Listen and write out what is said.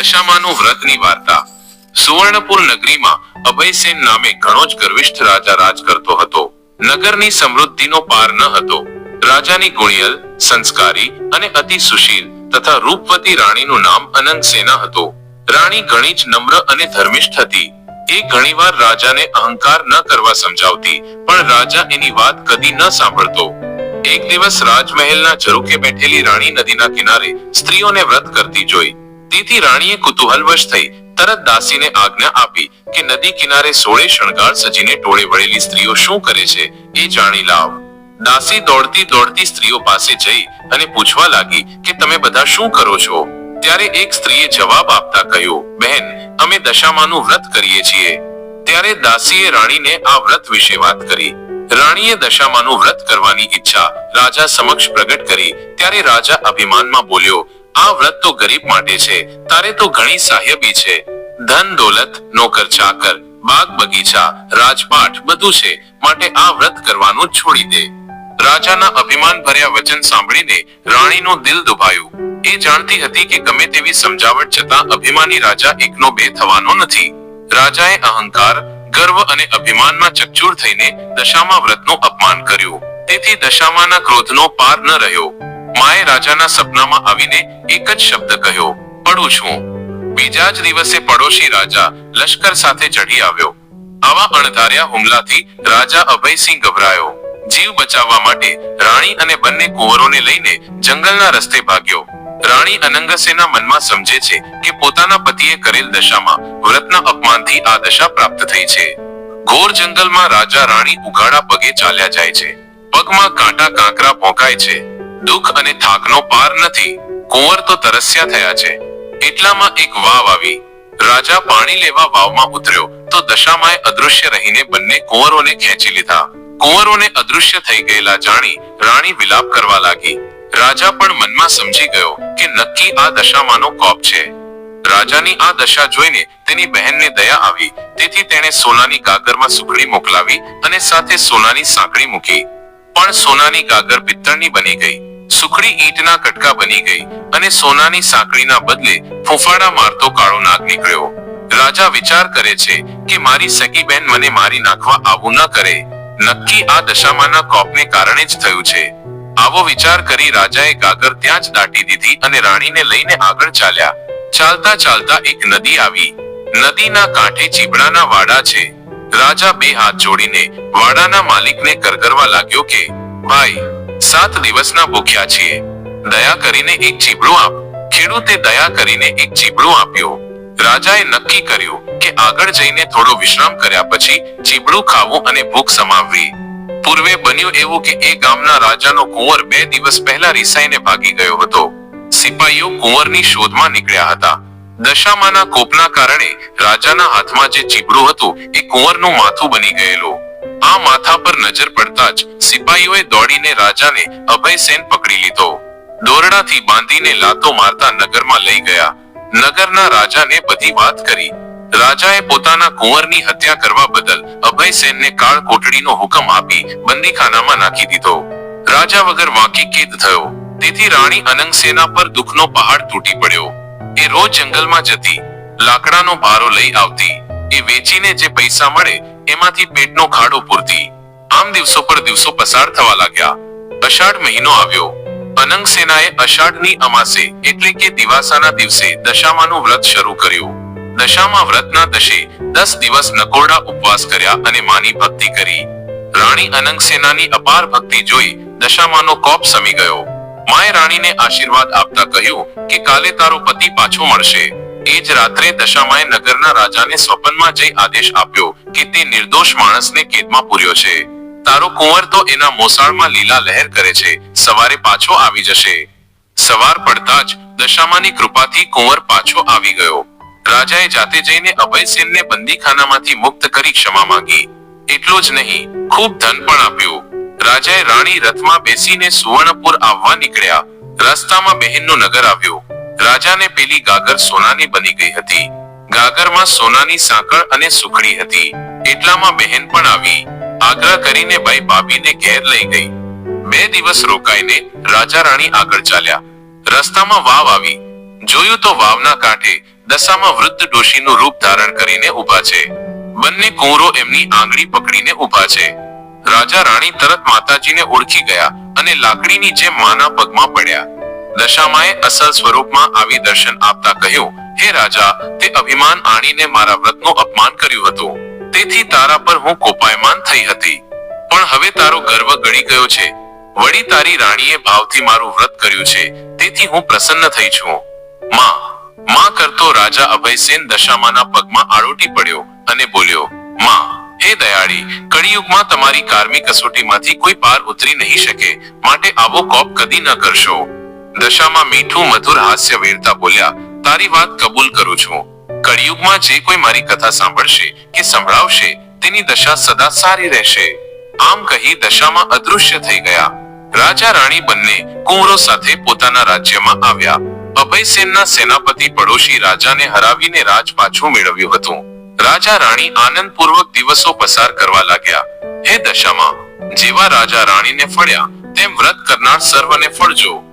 દશામાનું વ્રતની વાર્તા. સુવર્ણપુર નગરીમાં અભયસેન નામે ઘણો જ ગર્વિષ્ઠ રાજા રાજ કરતો હતો. નગરની સમૃદ્ધિનો પાર ન હતો. રાજાની ગુણિયલ, સંસ્કારી અને અતિ સુશીલ તથા રૂપવતી રાણીનું નામ અનંત સેના હતો. રાણી ઘણી જ નમ્ર અને ધર્મિષ્ઠ હતી. એ ઘણીવાર રાજાને અહંકાર ન કરવા સમજાવતી, પણ રાજા એની વાત કદી ન સાંભળતો. એક દિવસ રાજમહેલના ઝરૂકે બેઠેલી રાણી નદીના કિનારે સ્ત્રીઓને વ્રત કરતી જોઈ. તેથી રાણીએ કુતૂહલવશ થઈ તરત દાસીને આજ્ઞા આપી કે નદી કિનારે સોળે શણગાર સજીને ટોળે વળેલી સ્ત્રીઓ શું કરે છે એ જાણી લાવ. દાસી દોડતી દોડતી સ્ત્રીઓ પાસે જઈ અને પૂછવા લાગી કે તમે બધા શું કરો છો? ત્યારે એક સ્ત્રીએ જવાબ આપતા કહ્યું, બહેન, અમે દશામાનું વ્રત કરીએ છીએ. ત્યારે દાસીએ રાણીને આ વ્રત વિશે વાત કરી. રાણીએ દશામાનું વ્રત કરવાની ઈચ્છા રાજા સમક્ષ પ્રગટ કરી. ત્યારે રાજા અભિમાનમાં બોલ્યો આ વ્રત તો ગરીબ માટે છે, તારે તો ઘણી સાહ્યબી છે. ધન, દોલત, નોકર, ચાકર, બાગ, બગીચા, રાજપાટ બધું છે, માટે આ વ્રત કરવાનું છોડી દે. રાજાના અભિમાન ભર્યા વચન સાંભળીને રાણીનું દિલ દુભાયું. એ જાણતી હતી કે ગમે તેવી સમજાવટ છતાં અભિમાની રાજા એકનો બે થવાનો નથી. રાજાએ અહંકાર, ગર્વ અને અભિમાનમાં ચકચૂર થઈને દશામા વ્રતનું અપમાન કર્યું. તેથી દશામાના ક્રોધનો પાર ન રહ્યો. માએ રાજાના સપનામાં આવીને એક જ શબ્દ કહ્યો, પડું છું. બીજા જ દિવસે પડોશી રાજા લશ્કર સાથે ચઢી આવ્યો. આવા અણધાર્યા હુમલાથી રાજા અભયસિંહ ગભરાયો. જીવ બચાવવા માટે રાણી અને બંને કુંવરોને લઈને જંગલના રસ્તે ભાગ્યો. રાણી અનંગસેના મનમાં સમજે છે કે પોતાના પતિએ કરેલ દશામાં વ્રતના અપમાનથી આ દશા પ્રાપ્ત થઈ છે. ઘોર જંગલમાં રાજા રાણી ઉઘાડા પગે ચાલ્યા જાય છે. પગમાં કાંટા કાંકરા ભોંકાય છે. દુઃખ અને થાકનો પાર નથી. કુંવર તો તરસ્યા થયા છે. એટલામાં એક વાવ આવી. રાજા પાણી લેવા વાવમાં ઉતર્યો તો દશામાએ અદૃશ્ય રહીને બંને કુંવરોને ખેંચી લીધા. કુંવરોને અદૃશ્ય થઈ ગયેલા જાણી રાણી વિલાપ કરવા લાગી. રાજા પણ મનમાં સમજી ગયો કે નક્કી આ દશામાંનો કોપ છે. રાજાની આ દશા જોઈને તેની બહેનને દયા આવી. તેથી તેણે સોનાની ગાગરમાં સુખડી મોકલાવી અને સાથે સોનાની સાંકળી મૂકી. પણ સોનાની ગાગર પિત્તળની બની ગઈ. સુખડી ઈંટના કટકા બની ગઈ અને સોનાની સાંકળીના બદલે ફૂફાડા મારતો કાળો નાગ નીકળ્યો. રાજા વિચાર કરે છે કે મારી સગી બેન મને મારી નાખવા આવું ન કરે. નક્કી આ દશામાંના કોપને કારણે જ થયું છે. આવો વિચાર કરી રાજાએ ગાગર ત્યાં જ દાટી દીધી અને રાણીને લઈને આગળ ચાલ્યા. ચાલતા ચાલતા એક નદી આવી. નદીના કાંઠે ચીબડાના વાડા છે. રાજા બે હાથ જોડીને વાડાના માલિકને કરગરવા લાગ્યો કે, ભાઈ સાત દિવસના ભૂખ્યા છીએ. દયા કરીને એક ચીબડું આપ. ખેડૂતે દયા કરીને એક ચીબડું આપ્યો. રાજાએ નક્કી કર્યું કે આગળ જઈને થોડો વિશ્રામ કર્યા પછી ચીબડું ખાવું અને ભૂખ સમાવવી. પૂર્વે બન્યું એવું કે એ ગામના રાજાનો કુંવર બે દિવસ પહેલા રિસાઈને ભાગી ગયો હતો. સિપાહીઓ કુંવરની શોધમાં નીકળ્યા હતા. દશામાના કોપના કારણે રાજાના હાથમાં જે ચીબડું હતું, એ કુંવરનું માથું બની ગયેલું. આ માથા પર નજર પડતા જ સિપાહીઓએ દોડીને રાજાને અભયસેન પકડી લીધો. દોરડાથી બાંધીને લાતો મારતા નગરમાં લઈ ગયા. નગરના રાજાને બધી વાત કરી. રાજાએ પોતાના કુંવરની હત્યા કરવા બદલ અભયસેનને કાળ કોટડીનો હુકમ આપી બંદીખાનામાં નાખી દીધો. રાજા વગર વાંકી કેદ થયો. તેથી રાણી અનંગસેના પર દુઃખનો પહાડ તૂટી પડ્યો. એ રોજ જંગલમાં જતી લાકડાનો ભારો લઈ આવતી. એ વેચીને જે પૈસા મળે એમાંથી પેટનો ખાડો પૂરતી. આમ દિવસો પર દિવસો પસાર થવા લાગ્યા. અષાઢ મહિનો આવ્યો. અનંગ સેનાએ અષાઢની અમાસે એટલે કે દિવાસાના દિવસે દશામાનું વ્રત શરૂ કર્યું. દશામાં વ્રતના દશે દસ દિવસ નકોરડા ઉપવાસ કર્યા અને માની ભક્તિ કરી. રાણી અનંગ સેનાની અપાર ભક્તિ જોઈ દશામાનો કોપ સમી ગયો. માએ રાણીને આશીર્વાદ આપતા કહ્યું કે કાલે તારો પતિ પાછો મળશે. એ જ રાત્રે દશામાએ નગરના રાજાને સ્વપ્નમાં જઈ આદેશ આપ્યો કે તે નિર્દોષ માણસને કેદમાં પૂર્યો છે. તારો કુંવર તો એના મોસાળમાં લીલા લહેર કરે છે. સવારે પાછો આવી જશે. સવાર પડતા જ દશામાની કૃપાથી કુંવર પાછો આવી ગયો. રાજાએ જાતે જઈને અભયસેનને બંદીખાનામાંથી મુક્ત કરી ક્ષમા માંગી. એટલું જ નહીં, ખૂબ ધન પણ આપ્યું. રાજાએ રાણી રથમાં બેસીને સુવર્ણપુર આવવા નીકળ્યા. રસ્તામાં બહેનનું નગર આવ્યું. રાજાને પેલી ગાગર સોનાની બની ગઈ હતી. ગાગરમાં સોનાની સાંકળ અને સુખડી હતી. એટલામાં બહેન પણ આવી. આગ્રહ કરીને ભાઈ ભાભીને ઘેર લઈ ગઈ. બે દિવસ રોકાઈને રાજા રાણી આગળ ચાલ્યા. રસ્તામાં વાવ આવી. જોયું તો વાવના કાંઠે દશામાં વૃદ્ધ ડોશીનું રૂપ ધારણ કરીને ઊભા છે. બંને કુંવરો એમની આંગળી પકડીને ઊભા છે. રાજા રાણી તરત માતાજીને ઓળખી ગયા અને લાકડીની જેમ માના પગમાં પડ્યા. દશામાએ અસલ સ્વરૂપમાં આવી દર્શન આપતા કહ્યું, હે રાજા, તે અભિમાન આણીને મારા વ્રતનું અપમાન કર્યું હતું. તેથી તારા પર હું કોપાયમાન થઈ હતી. પણ હવે તારો ગર્વ ગળી ગયો છે. વળી તારી રાણીએ ભાવથી મારું વ્રત કર્યું છે. તેથી હું પ્રસન્ન થઈ છું. માં. માં કરતો રાજા અભયસેન દશામાના પગમાં આળોટી પડ્યો અને બોલ્યો, માં, હે દયાળી, કળિયુગમાં તમારી કારમી કસોટીમાંથી કોઈ પાર ઉતરી નહીં શકે. માટે આવો કોપ કદી ન કરશો. દશામાં મીઠું મધુર હાસ્ય વેરતા બોલ્યા, તારી વાત કબૂલ કરું છું. કળિયુગમાં જે કોઈ મારી કથા સાંભળશે કે સંભળાવશે, તેની દશા સદા સારી રહેશે. આમ કહી દશામાં અદૃશ્ય થઈ ગયા. રાજા રાણી બંને કુંવરો સાથે પોતાના રાજ્યમાં આવ્યા. અભયસેનના સેનાપતિ પડોશી રાજાને હરાવીને રાજ પાછું મેળવ્યું હતું. રાજા રાણી આનંદપૂર્વક દિવસો પસાર કરવા લાગ્યા. હે દશામાં, જેવા રાજા રાણીને ફળ્યા, તેમ વ્રત કરનાર સર્વને ફળજો.